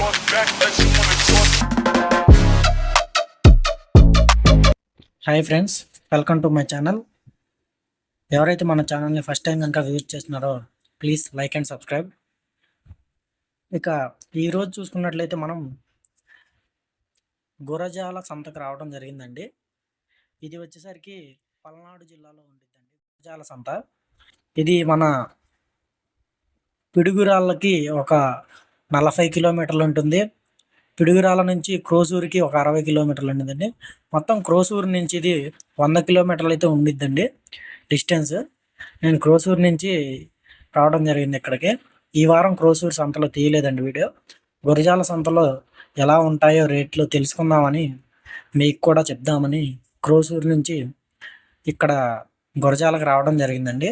Hi friends welcome to my channel ఎవరైతే మన ఛానల్ని ఫస్ట్ టైం కనుక విజిట్ చేస్తున్నారో ప్లీజ్ లైక్ అండ్ సబ్స్క్రైబ్ ఇక ఈరోజు చూసుకున్నట్లయితే మనం గురజాల సంతకు రావడం జరిగిందండి. ఇది వచ్చేసరికి పల్నాడు జిల్లాలో ఉండిద్దండి గురజాల సంత. ఇది మన పిడుగురాళ్ళకి ఒక నలభై కిలోమీటర్లు ఉంటుంది. పిడుగురాల నుంచి క్రోసూరుకి ఒక అరవై కిలోమీటర్లు ఉంటుందండి. మొత్తం క్రోసూరు నుంచి ఇది వంద కిలోమీటర్లు అయితే ఉండిద్దండి. డిస్టెన్స్ నేను క్రోసూరు నుంచి రావడం జరిగింది ఇక్కడికి. ఈ వారం క్రోసూరు సంతలో తీయలేదండి వీడియో. గురజాల సంతలో ఎలా ఉంటాయో రేట్లు తెలుసుకుందామని మీకు కూడా చెప్దామని క్రోసూరు నుంచి ఇక్కడ గురజాలకు రావడం జరిగిందండి.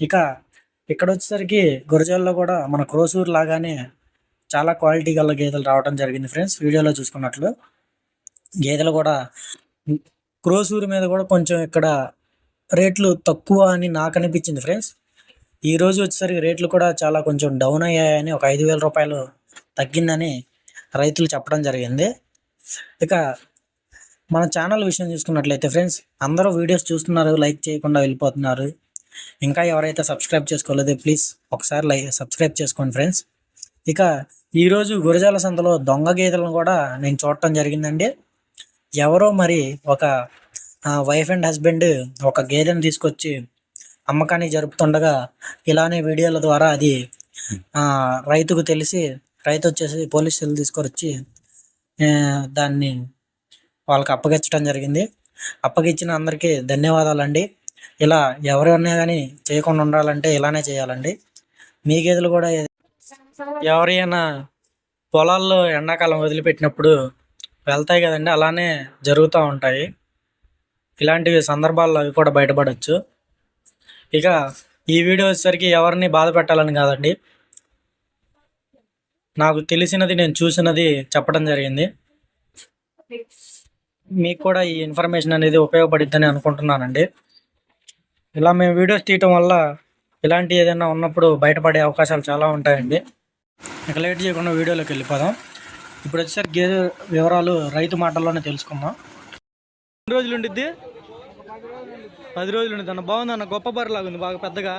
ఇక ఇక్కడ వచ్చేసరికి గురజాలలో కూడా మన క్రోసూరు లాగానే చాలా క్వాలిటీ గల గేదెలు రావడం జరిగింది ఫ్రెండ్స్. వీడియోలో చూసుకున్నట్లు గేదెలు కూడా క్రోసూరు మీద కూడా కొంచెం ఇక్కడ రేట్లు తక్కువ అని నాకు అనిపించింది ఫ్రెండ్స్. ఈ రోజు వచ్చేసరికి రేట్లు కూడా చాలా కొంచెం డౌన్ అయ్యాయని ఒక ఐదు వేల రూపాయలు తగ్గిందని రైతులు చెప్పడం జరిగింది. ఇక మన ఛానల్ విషయం చూసుకున్నట్లయితే ఫ్రెండ్స్ అందరూ వీడియోస్ చూస్తున్నారు లైక్ చేయకుండా వెళ్ళిపోతున్నారు. ఇంకా ఎవరైతే సబ్స్క్రైబ్ చేసుకోలేదో ప్లీజ్ ఒకసారి లైక్ సబ్స్క్రైబ్ చేసుకోండి ఫ్రెండ్స్. ఇక ఈరోజు గురజాల సంతలో దొంగ గేదెలను కూడా నేను చూడటం జరిగిందండి. ఎవరో మరి ఒక వైఫ్ అండ్ హస్బెండ్ ఒక గేదెను తీసుకొచ్చి అమ్మకాన్ని జరుపుతుండగా ఇలానే వీడియోల ద్వారా అది రైతుకు తెలిసి రైతు వచ్చేసి పోలీసులు తీసుకొచ్చి దాన్ని వాళ్ళకి అప్పగించడం జరిగింది. అప్పగించిన అందరికీ ధన్యవాదాలండి. ఇలా ఎవరైనా కానీ చేయకుండా ఉండాలంటే ఇలానే చేయాలండి. మీ గేదెలు కూడా ఎవరైనా పొలాల్లో ఎండాకాలం వదిలిపెట్టినప్పుడు వెళ్తాయి కదండి అలానే జరుగుతూ ఉంటాయి. ఇలాంటివి సందర్భాల్లో అవి కూడా బయటపడవచ్చు ఇక ఈ వీడియో వచ్చేసరికి ఎవరిని బాధ పెట్టాలని కాదండి. నాకు తెలిసినది నేను చూసినది చెప్పడం జరిగింది. మీకు కూడా ఈ ఇన్ఫర్మేషన్ అనేది ఉపయోగపడిద్దని అనుకుంటున్నానండి. ఇలా మేము వీడియోస్ తీయటం వల్ల ఇలాంటి ఏదైనా ఉన్నప్పుడు బయటపడే అవకాశాలు చాలా ఉంటాయండి. ఇక లేట్ చేయకుండా వీడియోలోకి వెళ్ళిపోదాం. ఇప్పుడు వచ్చేసరికి గేదె వివరాలు రైతు మాటల్లోనే తెలుసుకుందాం. ఎన్ని రోజులు ఉండిద్ది? పది రోజులు ఉండిద్ది అన్న. బాగుంది అన్న. గొప్ప బర్రెలాగా ఉంది. బాగా పెద్దగా.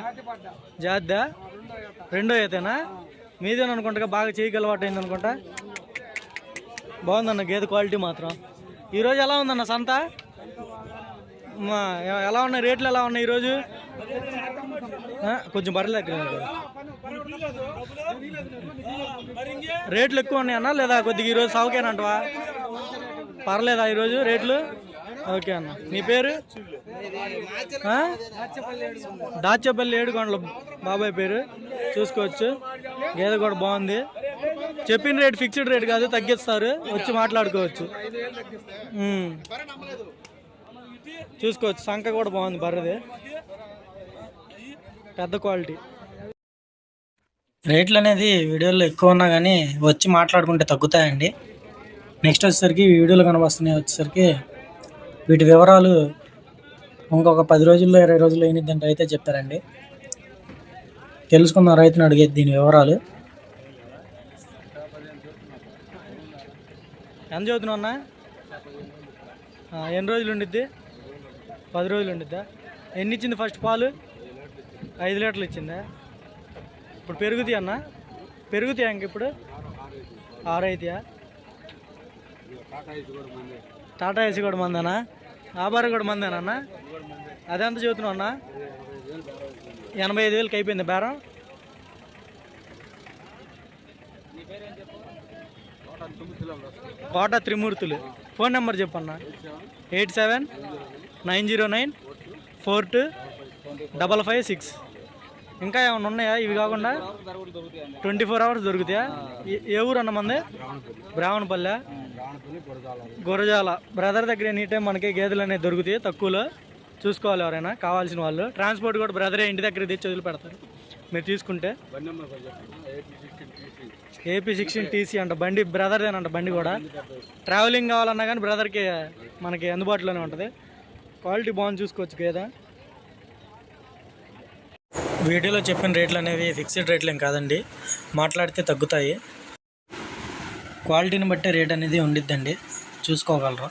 జాద్దా రెండో అయితేనా మీదేనా అనుకుంటా? బాగా చేయగలవాటు అయింది అనుకుంటా? బాగుందన్న గేదె క్వాలిటీ మాత్రం. ఈరోజు ఎలా ఉందన్న సంత? మా, ఎలా ఉన్నాయి? రేట్లు ఎలా ఉన్నాయి ఈరోజు? కొంచెం బర్రెలు దగ్గర రేట్లు ఎక్కువ ఉన్నాయన్నా? లేదా కొద్దిగా ఈరోజు సాగుకేనంటవా పర్లేదా ఈరోజు రేట్లు? ఓకే అన్న. నీ పేరు? దాచేపల్లి ఏడుకొండల బాబాయ్ పేరు. చూసుకోవచ్చు. గేదె కూడా బాగుంది. చెప్పిన రేట్ ఫిక్స్డ్ రేట్ కాదు తగ్గిస్తారు. వచ్చి మాట్లాడుకోవచ్చు. చూసుకోవచ్చు. సంఖ కూడా బాగుంది బర్రెది. పెద్ద క్వాలిటీ. రేట్లు అనేది వీడియోలో ఎక్కువ ఉన్నా కానీ వచ్చి మాట్లాడుకుంటే తగ్గుతాయండి. నెక్స్ట్ వచ్చేసరికి వీడియోలు కనబస్తున్నాయి వచ్చేసరికి వీటి వివరాలు ఇంకొక పది రోజుల్లో ఇరవై రోజుల్లో అయినద్దంటే అయితే చెప్తారండి. తెలుసుకుందాం రైతుని అడిగేది దీని వివరాలు. ఎంత చదువుతున్నావు అన్న? ఎన్ని రోజులు ఉండిద్ది? పది రోజులు ఉండిద్దా? ఎన్ని ఇచ్చింది ఫస్ట్ పాలు? ఐదు లీటర్లు ఇచ్చిందా? ఇప్పుడు పెరుగుతాయి అన్న. పెరుగుతాయా ఇంక ఇప్పుడు? ఆరు టాటా ఏసీ కూడా మందేనా? ఆబార్ కూడా మందేనా అన్న? అదెంత చదువుతున్నావు అన్న? ఎనభై ఐదు వేలకి అయిపోయింది బేరం. Kota Trimurthulu. Phone number చెప్పన్న eight seven nine zero nine four two double five six. ఇంకా ఏమైనా ఉన్నాయా? ఇవి కాకుండా ట్వంటీ ఫోర్ అవర్స్ దొరుకుతాయా? ఏ- ఏ ఊరు అన్న మంది? బ్రాహ్మణపల్లె. గురజాల. బ్రదర్ దగ్గర ఎనీ టైం మనకి గేదెలు అనేవి దొరుకుతాయి తక్కువలో. చూసుకోవాలి ఎవరైనా కావాల్సిన వాళ్ళు. ట్రాన్స్పోర్ట్ కూడా బ్రదరే ఇంటి దగ్గర తెచ్చి వదిలి పెడతారు. మీరు తీసుకుంటే. ఏపీ సిక్స్టీన్ టీసీ అంట బండి బ్రదర్దేనంట బండి కూడా. ట్రావెలింగ్ కావాలన్నా కానీ బ్రదర్కి మనకి అందుబాటులోనే ఉంటుంది. క్వాలిటీ బాగుంది చూసుకోవచ్చు గేదె. వీడియోలో చెప్పిన రేట్లు అనేవి ఫిక్స్డ్ రేట్లు ఏం కాదండి. మాట్లాడితే తగ్గుతాయి. క్వాలిటీని బట్టే రేట్ అనేది ఉండిద్దండి. చూసుకోగలరు?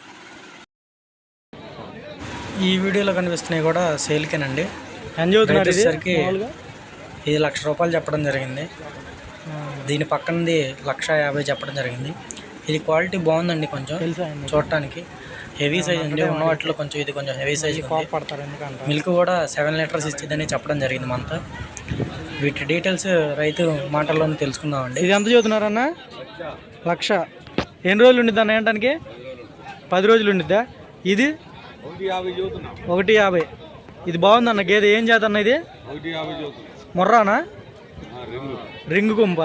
ఈ వీడియోలో కనిపిస్తున్నాయి కూడా సేల్కేనండి. వచ్చేసరికి? ఇది లక్ష రూపాయలు చెప్పడం జరిగింది. దీని పక్కనది లక్ష యాభై చెప్పడం జరిగింది. ఇది క్వాలిటీ బాగుందండి కొంచెం చూడటానికి. హెవీ సైజ్ అండి ఉన్న వాటిలో కొంచెం ఇది కొంచెం హెవీ సైజ్ ఉంది. పడతారు ఎందుకంటే మిల్క్ కూడా సెవెన్ లీటర్స్ ఇచ్చిందని చెప్పడం జరిగింది మనతో వీటి డీటెయిల్స్ రైతు మాటల్లోనే తెలుసుకుందామండి. ఇది ఎంత చదువుతున్నారన్న? లక్ష. ఎన్ని రోజులు ఉండిద్ది అన్న ఏంటానికి? పది రోజులు ఉండిద్దా? ఇది? ఒకటి యాభై ఇది బాగుందన్న గేదె ఏం చేతన్న ఇది? మొర్రానా? రింగు. కొమ్ము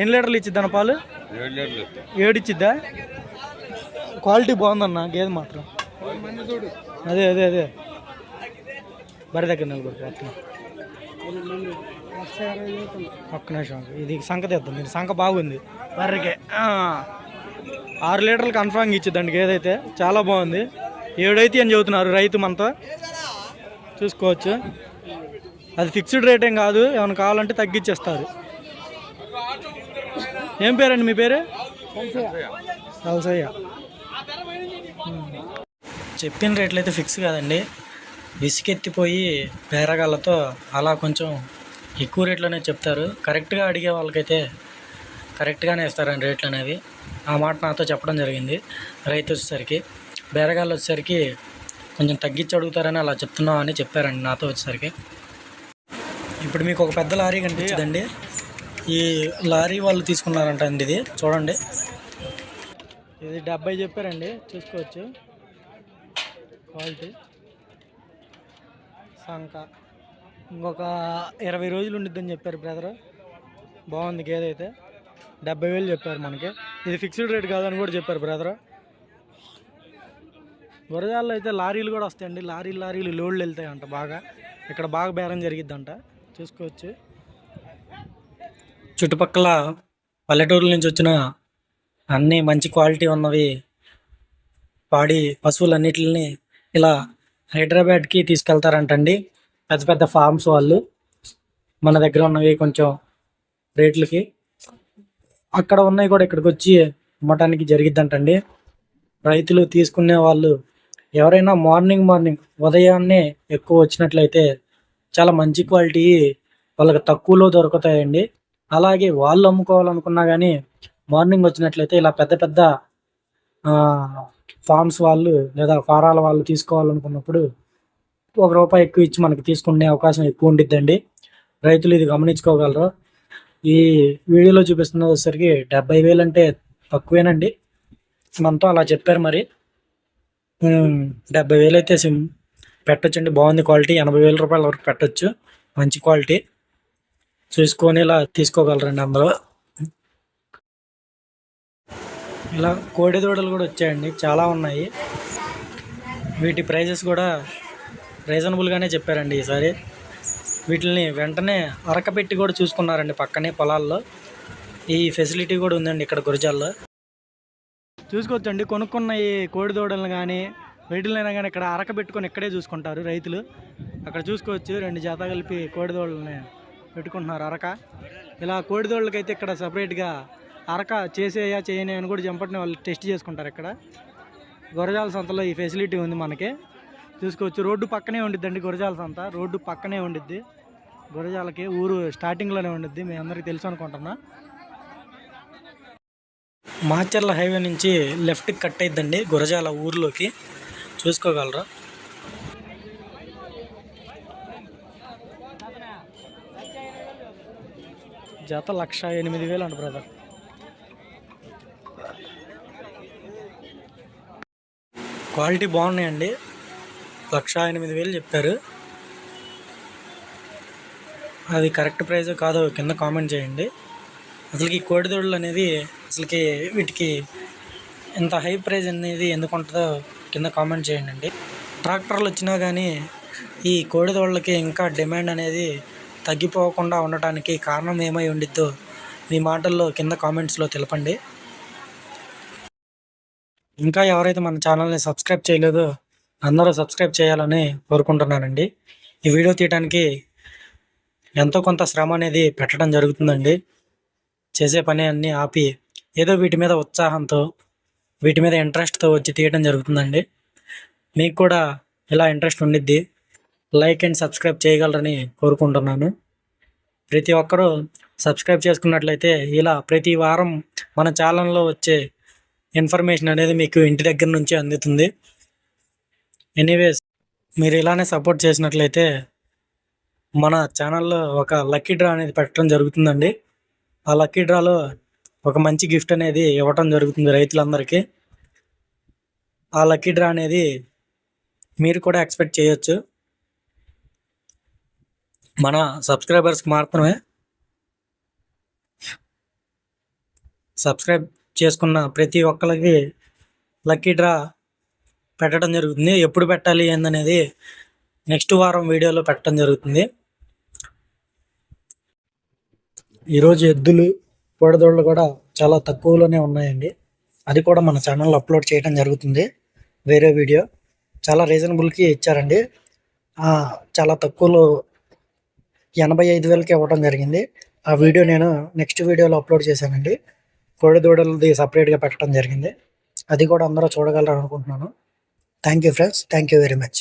ఎన్ని లీటర్లు ఇచ్చిద్దన్న పాలు? ఏడు ఇచ్చిద్దా? క్వాలిటీ బాగుందన్న గేదె మాత్రం. అదే అదే అదే. బరి దగ్గర నిలబడి ఒక్క నిమిషం ఇది సంక తెద్దాం. దీని సంక బాగుంది. బర్రెకే. ఆరు లీటర్లు కన్ఫామ్గా ఇచ్చిద్దండి ఏదైతే చాలా బాగుంది. ఏడైతే అని చెబుతున్నారు రైతు మనతో చూసుకోవచ్చు. అది ఫిక్స్డ్ రేట్ ఏం కాదు. ఏమైనా కావాలంటే తగ్గించేస్తారు ఏం పేరండి మీ పేరు? సల్సయ్య చెప్పిన రేట్లు అయితే ఫిక్స్ కాదండి. విసుకెత్తిపోయి బేరగాళ్ళతో అలా కొంచెం ఎక్కువ రేట్లోనే చెప్తారు. కరెక్ట్గా అడిగే వాళ్ళకైతే కరెక్ట్గానే ఇస్తారండి రేట్లు అనేవి ఆ మాట నాతో చెప్పడం జరిగింది రైతు వచ్చేసరికి. బేరగాళ్ళు వచ్చేసరికి కొంచెం తగ్గించి అడుగుతారని అలా చెప్తున్నాం అని చెప్పారండి నాతో వచ్చేసరికి. ఇప్పుడు మీకు ఒక పెద్ద లారీ కనిపించదండి. ఈ లారీ వాళ్ళు తీసుకున్నారంట అండి ఇది. చూడండి. ఇది డెబ్బై చెప్పారండి. చూసుకోవచ్చు. క్వాలిటీ. సంక. ఇంకొక ఇరవై రోజులు ఉండిద్దని చెప్పారు బ్రదర్. బాగుంది గేదె అయితే. డెబ్బై వేలు చెప్పారు మనకి. ఇది ఫిక్స్డ్ రేట్ కాదని కూడా చెప్పారు బ్రదర్. గురజాల్లో అయితే లారీలు కూడా వస్తాయండి. లారీలు లారీలు లోడ్లు వెళ్తాయంట బాగా. ఇక్కడ బాగా బేరం జరిగిద్దంట. చూసుకోవచ్చు. చుట్టుపక్కల పల్లెటూరుల నుంచి వచ్చిన అన్ని మంచి క్వాలిటీ ఉన్నవి పాడి పశువులన్నిటిని ఇలా హైదరాబాద్కి తీసుకెళ్తారంటండి. పెద్ద పెద్ద ఫార్మ్స్ వాళ్ళు. మన దగ్గర ఉన్నవి కొంచెం రేట్లకి. అక్కడ ఉన్నవి కూడా ఇక్కడికి వచ్చి అమ్మటానికి జరిగిద్దంటండి. రైతులు తీసుకునే వాళ్ళు ఎవరైనా మార్నింగ్ మార్నింగ్ ఉదయాన్నే ఎక్కువ వచ్చినట్లయితే చాలా మంచి క్వాలిటీ వాళ్ళకి తక్కువలో దొరుకుతాయండి. అలాగే వాళ్ళు అమ్ముకోవాలనుకున్నా కానీ మార్నింగ్ వచ్చినట్లయితే ఇలా పెద్ద పెద్ద ఫార్మ్స్ వాళ్ళు లేదా ఫారాల వాళ్ళు తీసుకోవాలనుకున్నప్పుడు ఒక రూపాయి ఎక్కువ ఇచ్చి మనకి తీసుకునే అవకాశం ఎక్కువ ఉండిద్దండి. రైతులు ఇది గమనించుకోగలరు. ఈ వీడియోలో చూపిస్తున్న వచ్చేసరికి డెబ్బై వేలు అంటే తక్కువేనండి. మనతో అలా చెప్పారు మరి. డెబ్బై వేలు అయితే సిమ్ పెట్టొచ్చండి. బాగుంది క్వాలిటీ. ఎనభై వేల రూపాయల వరకు పెట్టొచ్చు. మంచి క్వాలిటీ. చూసుకొని ఇలా తీసుకోగలరండి అందరూ. ఇలా కోడి దూడలు కూడా వచ్చాయండి. చాలా ఉన్నాయి. వీటి ప్రైజెస్ కూడా రీజనబుల్గానే చెప్పారండి ఈసారి. వీటిని వెంటనే అరకపెట్టి కూడా చూసుకున్నారండి పక్కనే పొలాల్లో. ఈ ఫెసిలిటీ కూడా ఉందండి ఇక్కడ గురజాల్లో. చూసుకోవచ్చండి. కొనుక్కున్న ఈ కోడి దూడలను కానీ వీటిలైనా కానీ ఇక్కడ అరక పెట్టుకొని ఇక్కడే చూసుకుంటారు రైతులు. అక్కడ చూసుకోవచ్చు. రెండు జాత కలిపి కోడిదోళ్ళని పెట్టుకుంటున్నారు అరక. ఇలా కోడిదోళ్ళకైతే ఇక్కడ సపరేట్గా అరక చేసేయా చేయని అని కూడా జంపటిని వాళ్ళు టెస్ట్ చేసుకుంటారు ఇక్కడ. గురజాల సంతలో ఈ ఫెసిలిటీ ఉంది మనకి. చూసుకోవచ్చు రోడ్డు పక్కనే ఉండిద్దండి గురజాల సంత. రోడ్డు పక్కనే ఉండిద్ది. గురజాలకి ఊరు స్టార్టింగ్లోనే ఉండిద్ది. మీ అందరికీ తెలుసు అనుకుంటున్నా. మాచర్ల హైవే నుంచి లెఫ్ట్కి కట్ అయిద్దండి గురజాల ఊర్లోకి. చూసుకోగలరా? జత లక్ష ఎనిమిది వేలు అంట బ్రదర్ క్వాలిటీ బాగున్నాయండి. లక్ష ఎనిమిది వేలు చెప్పారు. అది కరెక్ట్ ప్రైస్ కాదో కింద కామెంట్ చేయండి. అసలుకి ఈ అనేది అసలుకి వీటికి ఇంత హై ప్రైస్ అనేది ఎందుకు ఉంటుందో కింద కామెంట్ చేయండి. అండి ట్రాక్టర్లు వచ్చినా కానీ ఈ కోడిదోళ్ళకి ఇంకా డిమాండ్ అనేది తగ్గిపోకుండా ఉండటానికి కారణం ఏమై ఉండిద్దో మీ మాటల్లో కింద కామెంట్స్లో తెలపండి. ఇంకా ఎవరైతే మన ఛానల్ని సబ్స్క్రైబ్ చేయలేదో అందరూ సబ్స్క్రైబ్ చేయాలని కోరుకుంటున్నానండి. ఈ వీడియో తీయడానికి ఎంతో కొంత శ్రమ అనేది పెట్టడం జరుగుతుందండి. చేసే పని అన్నీ ఆపి ఏదో వీటి మీద ఉత్సాహంతో వీటి మీద ఇంట్రెస్ట్తో వచ్చి తీయడం జరుగుతుందండి. మీకు కూడా ఇలా ఇంట్రెస్ట్ ఉండిద్ది లైక్ అండ్ సబ్స్క్రైబ్ చేయగలరని కోరుకుంటున్నాను. ప్రతి ఒక్కరూ సబ్స్క్రైబ్ చేసుకున్నట్లయితే ఇలా ప్రతి వారం మన ఛానల్లో వచ్చే ఇన్ఫర్మేషన్ అనేది మీకు ఇంటి దగ్గర నుంచి అందుతుంది. ఎనీవేస్ మీరు ఇలానే సపోర్ట్ చేసినట్లయితే మన ఛానల్లో ఒక లక్కీ డ్రా అనేది పెట్టడం జరుగుతుందండి. ఆ లక్కీ డ్రాలో ఒక మంచి గిఫ్ట్ అనేది ఇవ్వటం జరుగుతుంది రైతులందరికీ. ఆ లక్కీ డ్రా అనేది మీరు కూడా ఎక్స్పెక్ట్ చేయొచ్చు. మన సబ్స్క్రైబర్స్కి మాత్రమే. సబ్స్క్రైబ్ చేసుకున్న ప్రతి ఒక్కరికి లక్కీ డ్రా పెట్టడం జరుగుతుంది. ఎప్పుడు పెట్టాలి ఏందనేది నెక్స్ట్ వారం వీడియోలో పెట్టడం జరుగుతుంది. ఈరోజు ఎద్దులు పొడదోళ్ళు కూడా చాలా తక్కువలోనే ఉన్నాయండి. అది కూడా మన ఛానల్లో అప్లోడ్ చేయడం జరుగుతుంది. వేరే వీడియో చాలా రీజనబుల్కి ఇచ్చారండి. చాలా తక్కువలో ఎనభై ఐదు వేలకి ఇవ్వడం జరిగింది. ఆ వీడియో నేను నెక్స్ట్ వీడియోలో అప్లోడ్ చేశానండి. కోడిదూడలది సపరేట్గా పెట్టడం జరిగింది. అది కూడా అందరూ చూడగలరు అనుకుంటున్నాను thank you friends thank you very much